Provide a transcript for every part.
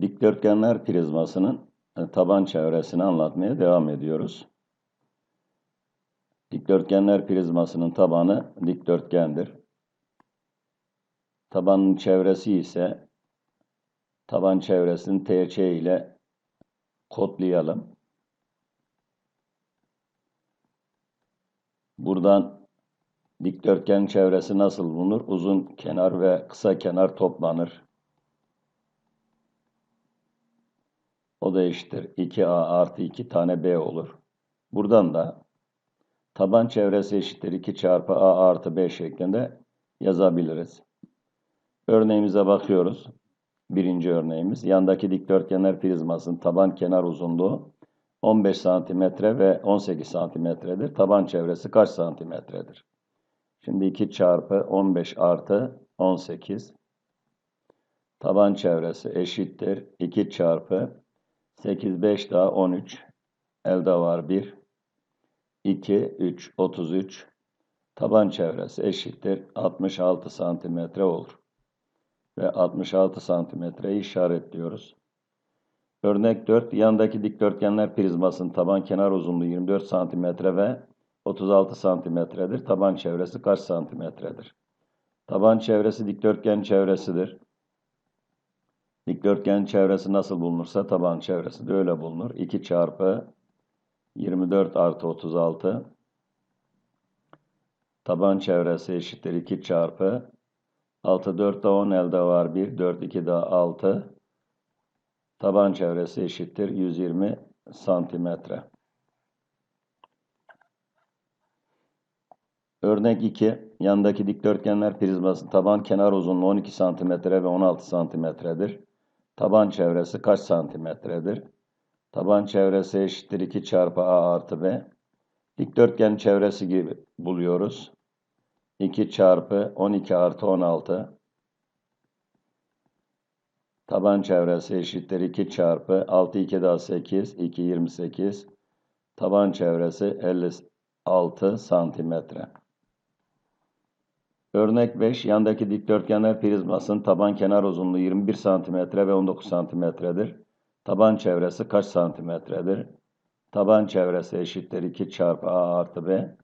Dikdörtgenler prizmasının e, taban çevresini anlatmaya devam ediyoruz. Dikdörtgenler prizmasının tabanı dikdörtgendir. Tabanın çevresi ise taban çevresini TC ile kodlayalım. Buradan dikdörtgen çevresi nasıl bulunur? Uzun kenar ve kısa kenar toplanır. O da eşittir 2A artı 2 tane B olur. Buradan da taban çevresi eşittir 2 çarpı A artı B şeklinde yazabiliriz. Örneğimize bakıyoruz. Birinci örneğimiz. Yandaki dikdörtgenler prizmasının taban kenar uzunluğu 15 santimetre ve 18 santimetredir. Taban çevresi kaç santimetredir? Şimdi 2 çarpı 15 artı 18. Taban çevresi eşittir 2 çarpı 8, 5 daha 13. Elde var 1. 2, 3, 33. Taban çevresi eşittir 66 santimetre olur. Ve 66 santimetreyi işaretliyoruz. Örnek 4. Yandaki dikdörtgenler prizmasının taban kenar uzunluğu 24 santimetre ve 36 santimetredir. Taban çevresi kaç santimetredir? Taban çevresi dikdörtgen çevresidir. Dikdörtgen çevresi nasıl bulunursa taban çevresi de öyle bulunur. 2 çarpı 24 artı 36 taban çevresi eşittir 2 çarpı 6 4 da 10 elde var 1 4 2 daha 6 taban çevresi eşittir 120 santimetre. Örnek 2. Yandaki dikdörtgenler prizmasının taban kenar uzunluğu 12 cm ve 16 cm'dir. Taban çevresi kaç santimetredir? Taban çevresi eşittir 2 çarpı A artı B. Dikdörtgen çevresi gibi buluyoruz. 2 çarpı 12 artı 16. Taban çevresi eşittir 2 çarpı 6 2 daha 8 2 28. Taban çevresi 56 santimetre. Örnek 5. Yandaki dikdörtgenler prizmasının taban kenar uzunluğu 21 cm ve 19 cm'dir. Taban çevresi kaç santimetredir? Taban çevresi eşittir 2 çarpı A artı B.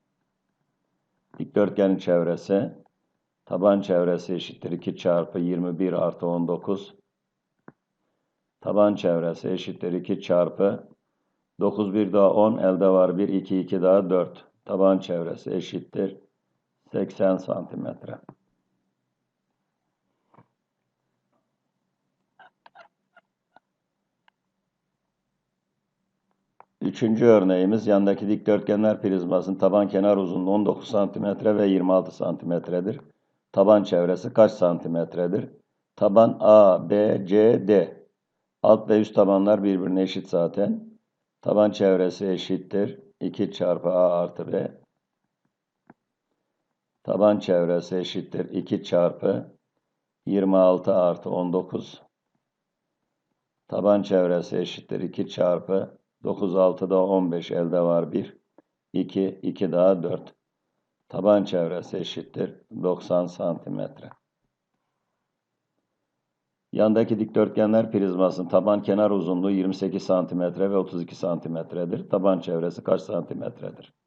Dikdörtgenin çevresi taban çevresi eşittir 2 çarpı 21 artı 19. Taban çevresi eşittir 2 çarpı 9 1 daha 10 elde var 1 2 2 daha 4. Taban çevresi eşittir 80 santimetre. Üçüncü örneğimiz yandaki dikdörtgenler prizmasının taban kenar uzunluğu 19 santimetre ve 26 santimetredir. Taban çevresi kaç santimetredir? Taban A, B, C, D. Alt ve üst tabanlar birbirine eşit zaten. Taban çevresi eşittir. 2 çarpı A artı B. Taban çevresi eşittir 2 çarpı 26 artı 19. Taban çevresi eşittir 2 çarpı 9 6 da 15 elde var 1. 2 2 daha 4. Taban çevresi eşittir 90 santimetre. Yandaki dikdörtgenler prizmasının taban kenar uzunluğu 28 santimetre ve 32 santimetredir. Taban çevresi kaç santimetredir?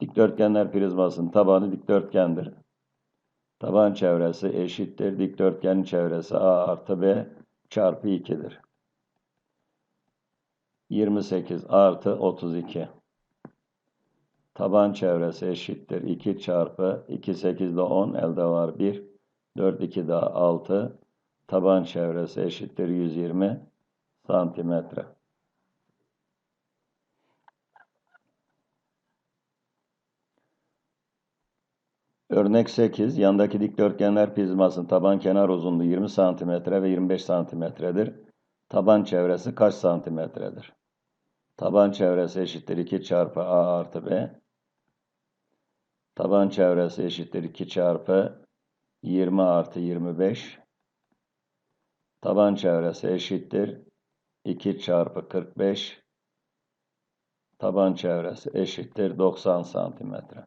Dikdörtgenler prizmasının tabanı dikdörtgendir. Taban çevresi eşittir. Dikdörtgenin çevresi A artı B çarpı 2'dir. 28 artı 32. Taban çevresi eşittir. 2 çarpı 2 8 de 10 elde var 1. 4 2 daha 6. Taban çevresi eşittir 120 santimetre. Örnek 8. Yandaki dikdörtgenler prizmasının taban kenar uzunluğu 20 cm ve 25 cm'dir. Taban çevresi kaç santimetredir? Taban çevresi eşittir 2 çarpı A artı B. Taban çevresi eşittir 2 çarpı 20 artı 25. Taban çevresi eşittir 2 çarpı 45. Taban çevresi eşittir 90 santimetre.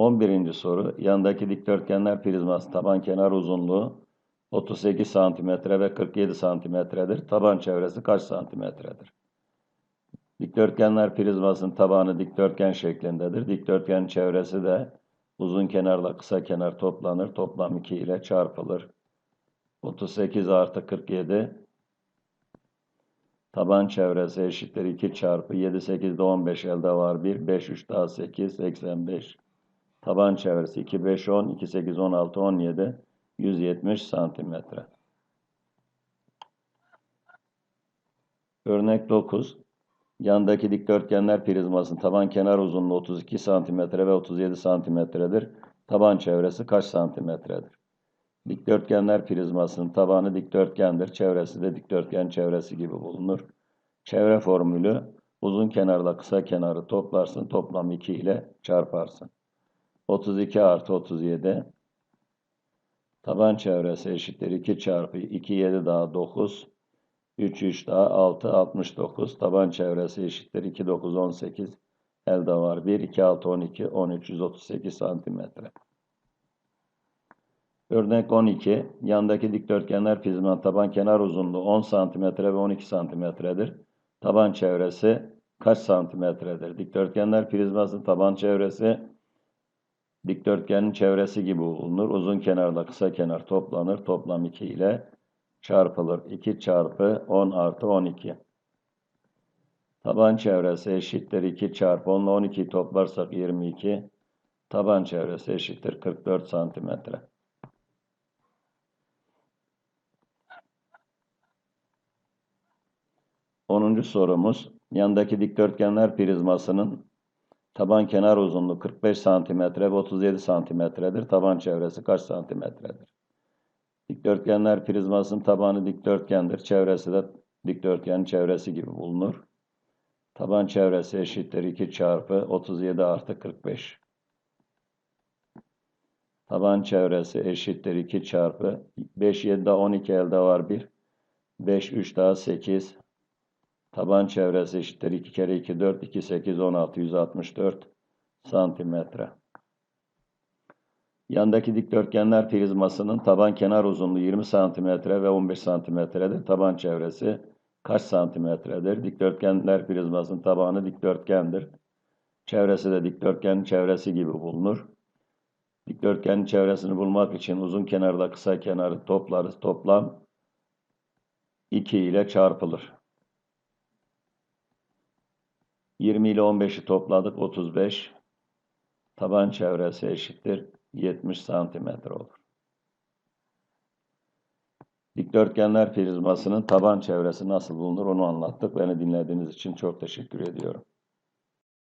11. soru. Yandaki dikdörtgenler prizması taban kenar uzunluğu 38 santimetre ve 47 santimetredir. Taban çevresi kaç santimetredir? Dikdörtgenler prizmasının tabanı dikdörtgen şeklindedir. Dikdörtgenin çevresi de uzun kenarla kısa kenar toplanır. Toplam 2 ile çarpılır. 38 artı 47 taban çevresi eşittir 2 çarpı 7 8 de 15 elde var 1 5 3 daha 8 85 taban çevresi 2 5 10 2 8 16 17 170 santimetre. Örnek 9. Yandaki dikdörtgenler prizmasının taban kenar uzunluğu 32 santimetre ve 37 santimetredir. Taban çevresi kaç santimetredir? Dikdörtgenler prizmasının tabanı dikdörtgendir. Çevresi de dikdörtgen çevresi gibi bulunur. Çevre formülü uzun kenarla kısa kenarı toplarsın. Toplam 2 ile çarparsın. 32 artı 37 taban çevresi eşittir 2 çarpı 2 7 daha 9 3 3 daha 6 69 taban çevresi eşittir 2 9 18 elde var 1 2 6 12 13 138 santimetre. Örnek 12. Yandaki dikdörtgenler prizmanın taban kenar uzunluğu 10 santimetre ve 12 santimetredir. Taban çevresi kaç santimetredir? Dikdörtgenler prizmasının taban çevresi dikdörtgenin çevresi gibi bulunur. Uzun kenarla kısa kenar toplanır. Toplam 2 ile çarpılır. 2 çarpı 10 artı 12. Taban çevresi eşittir 2 çarpı 10 ile 12'yi toplarsak 22. Taban çevresi eşittir 44 santimetre. 10. sorumuz yandaki dikdörtgenler prizmasının taban kenar uzunluğu 45 cm ve 37 santimetredir. Taban çevresi kaç santimetredir? Dikdörtgenler prizmasının tabanı dikdörtgendir. Çevresi de dikdörtgenin çevresi gibi bulunur. Taban çevresi eşittir 2 çarpı 37 artı 45. Taban çevresi eşittir 2 çarpı 5 7 daha 12 elde var 1. 5 3 daha 8 Taban çevresi eşittir 2 kere 2 4 2 8 16 164 santimetre. Yandaki dikdörtgenler prizmasının taban kenar uzunluğu 20 santimetre ve 15 santimetredir. Taban çevresi kaç santimetredir? Dikdörtgenler prizmasının tabanı dikdörtgendir. Çevresi de dikdörtgenin çevresi gibi bulunur. Dikdörtgenin çevresini bulmak için uzun kenarla kısa kenarı toplarız. Toplam 2 ile çarpılır. 20 ile 15'i topladık 35. Taban çevresi eşittir 70 santimetre olur. Dikdörtgenler prizmasının taban çevresi nasıl bulunur onu anlattık. Beni dinlediğiniz için çok teşekkür ediyorum.